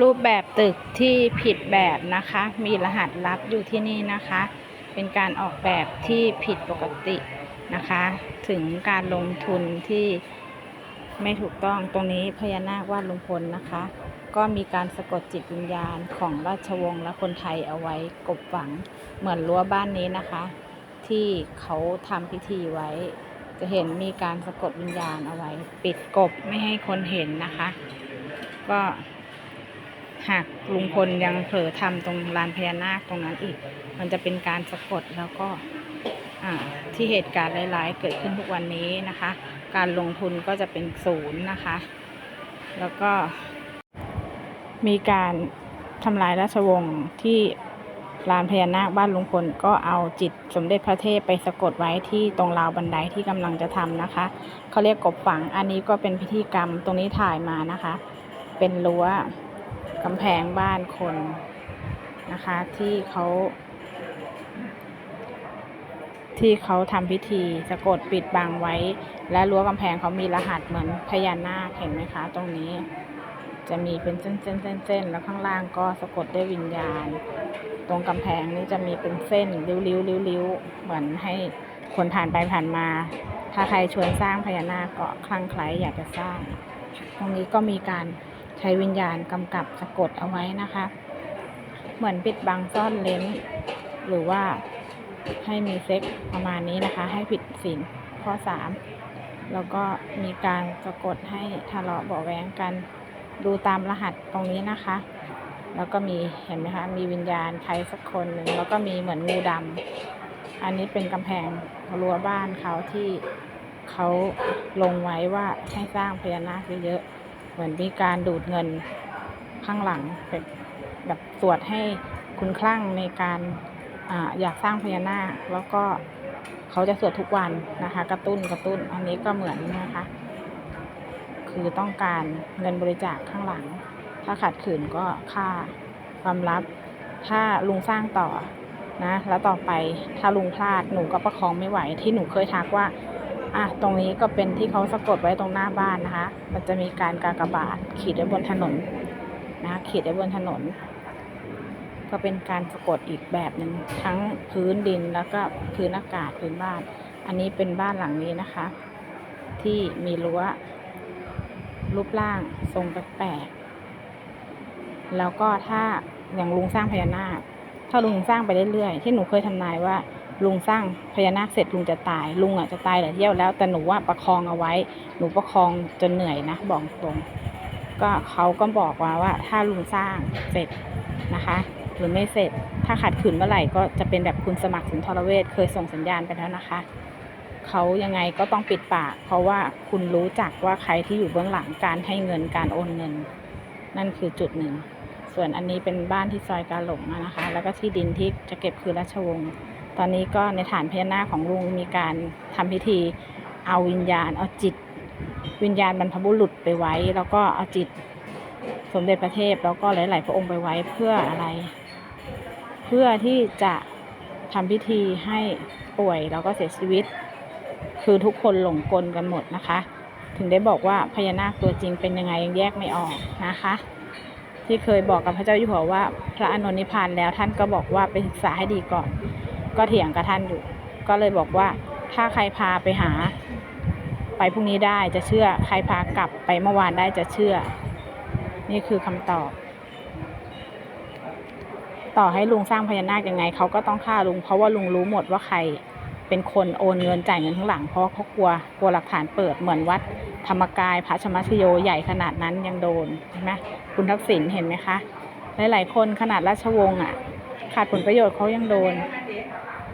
รูปแบบตึกที่ผิดแบบนะคะ มีรหัสลับอยู่ที่นี่นะคะ เป็นการออกแบบที่ผิดปกตินะคะ ถึงการลงทุนที่ไม่ถูกต้องตรงนี้พญานาควาดลุงพลนะคะ ก็มีการสะกดจิตวิญญาณของราชวงศ์และคนไทยเอาไว้กบฝังเหมือนรั้วบ้านนี้นะคะ ที่เขาทำพิธีไว้ จะเห็นมีการสะกดวิญญาณเอาไว้ ปิดกบไม่ให้คนเห็นนะคะ ก็ หากลุงพลยังเผลอทำตรงลานพญานาคตรงนั้นอีก มันจะเป็นการสะกดแล้วก็ที่เหตุการณ์ร้ายๆ เกิดขึ้นทุกวันนี้นะคะ การลงทุนก็จะเป็นศูนย์นะคะ แล้วก็มีการทำลายราชวงศ์ที่ลานพญานาคบ้านลุงพลก็เอาจิตสมเด็จพระเทพไปสะกดไว้ที่ตรงราวบันไดที่กำลังจะทำนะคะ เขาเรียกกบฝังอันนี้ก็เป็นพิธีกรรมตรงนี้ถ่ายมานะคะ เป็นรั้ว กำแพงบ้านคนนะคะ ที่เขาที่เขาทำพิธีสะกดปิดบังไว้ และรั้วกำแพงเขามีรหัสเหมือนพญานาคเห็นไหมคะ ตรงนี้จะมีเป็นเส้นๆๆๆแล้วข้างล่างก็สะกดด้วยวิญญาณ ตรงกำแพงนี้จะมีเป็นเส้นริ้วๆริ้วๆเหมือนให้คนผ่านไปผ่านมา ถ้าใครชวนสร้างพญานาคก็คลั่งไคล้อยากจะสร้าง ตรงนี้ก็มีการ ใช้วิญญาณกำกับสะกดเอาไว้นะคะ เหมือนปิดบังซ่อนเลนหรือว่าให้มีเซ็กประมาณนี้นะคะ ให้ผิดศีลข้อสามแล้วก็มีการสะกดให้ทะเลาะเบาะแว้งกัน ดูตามรหัสตรงนี้นะคะ แล้วก็มีเห็นไหมคะ มีวิญญาณใครสักคนหนึ่งแล้วก็มีเหมือนงูดำอันนี้เป็นกำแพงรั้วบ้านเขาที่เขาลงไว้ว่าให้สร้างพญานาคเยอะๆ เหมือนมีการดูดเงินข้างหลังแบบแบบสวดให้คุณคลั่งในการออยากสร้างพญานาคแล้วก็เขาจะสวดทุกวันนะคะ กระตุ้นกระตุ้น อันนี้ก็เหมือนนะคะ คือต้องการเงินบริจาคข้างหลัง ถ้าขัดขืนก็ค่าความลับ ถ้าลุงสร้างต่อนะ แล้วต่อไปถ้าลุงพลาดหนูก็ประคองไม่ไหวที่หนูเคยทักว่า อะตรงนี้ก็เป็นที่เขาสะกดไว้ตรงหน้าบ้านนะคะ มันจะมีการกากบาทขีดไว้บนถนนนะขีดไว้บนถนน ก็เป็นการสะกดอีกแบบหนึ่งทั้งพื้นดินแล้วก็พื้นอากาศพื้นบ้าน อันนี้เป็นบ้านหลังนี้นะคะ ที่มีรั้วรูปร่างทรงแปลกๆแล้วก็ถ้าอย่างลุงสร้างพญานาคถ้าลุงสร้างไปเรื่อยๆที่หนูเคยทำนายว่า ลุงสร้างพญานาคเสร็จลุงจะตาย ลุงอะจะตายหลายเที่ยวแล้ว แต่หนูว่าประคองเอาไว้ หนูประคองจนเหนื่อยนะบอกตรง ก็เขาก็บอกมาว่า ถ้าลุงสร้างเสร็จนะคะ หรือไม่เสร็จ ถ้าขัดขืนเมื่อไหร่ก็จะเป็นแบบคุณสมัครสุนทรเวชเคยส่งสัญญาณไปแล้วนะคะเขายังไงก็ต้องปิดปาก เพราะว่าคุณรู้จักว่าใครที่อยู่เบื้องหลังการให้เงินการโอนเงิน นั่นคือจุดหนึ่ง ส่วนอันนี้เป็นบ้านที่ซอยกาหลงนะคะ แล้วก็ที่ดินที่จะเก็บคือราชวงศ์ ตอนนี้ก็ในฐานพญานาคของลุงมีการทำพิธีเอาวิญญาณเอาจิต วิญญาณบรรพบุรุษไปไว้ แล้วก็เอาจิตสมเด็จพระเทพแล้วก็หลาย ๆ พระองค์ไปไว้เพื่ออะไร เพื่อที่จะทำพิธีให้ป่วยแล้วก็เสียชีวิต คือทุกคนหลงกลกันหมดนะคะ ถึงได้บอกว่าพญานาคตัวจริงเป็นยังไงยังแยกไม่ออกนะคะ ที่เคยบอกกับพระเจ้าอยู่หัวว่า พระอนนท์นิพพานแล้วท่านก็บอกว่าไปศึกษาให้ดีก่อน ก็เถียงกับท่านอยู่ ก็เลยบอกว่าถ้าใครพาไปหา ไปพรุ่งนี้ได้จะเชื่อ ใครพากลับไปเมื่อวานได้จะเชื่อ นี่คือคำตอบ ต่อให้ลุงสร้างพญานาคยังไงเขาก็ต้องฆ่าลุง เพราะว่าลุงรู้หมดว่าใครเป็นคนโอนเงินจ่ายเงินข้างหลังเพราะเขากลัวกลัวหลักฐานเปิดเหมือนวัดธรรมกายพระชมัชโยใหญ่ขนาดนั้นยังโดนเห็นไหมคุณทักษิณเห็นไหมคะ หลายๆคนขนาดราชวงศ์อะ ขาดผลประโยชน์เขายังโดน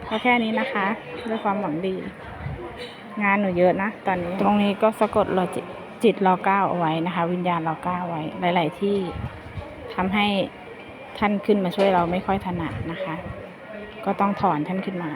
ก็แค่นี้นะคะ ด้วยความหวังดี งานหนูเยอะนะตอนนี้ ตรงนี้ก็สะกดรอจิตจิตรอเก้าเอาไว้นะคะ วิญญาณรอเก้าไว้ หลาย ๆ ที่ทำให้ท่านขึ้นมาช่วยเราไม่ค่อยถนัดนะคะ ก็ต้องถอนท่านขึ้นมา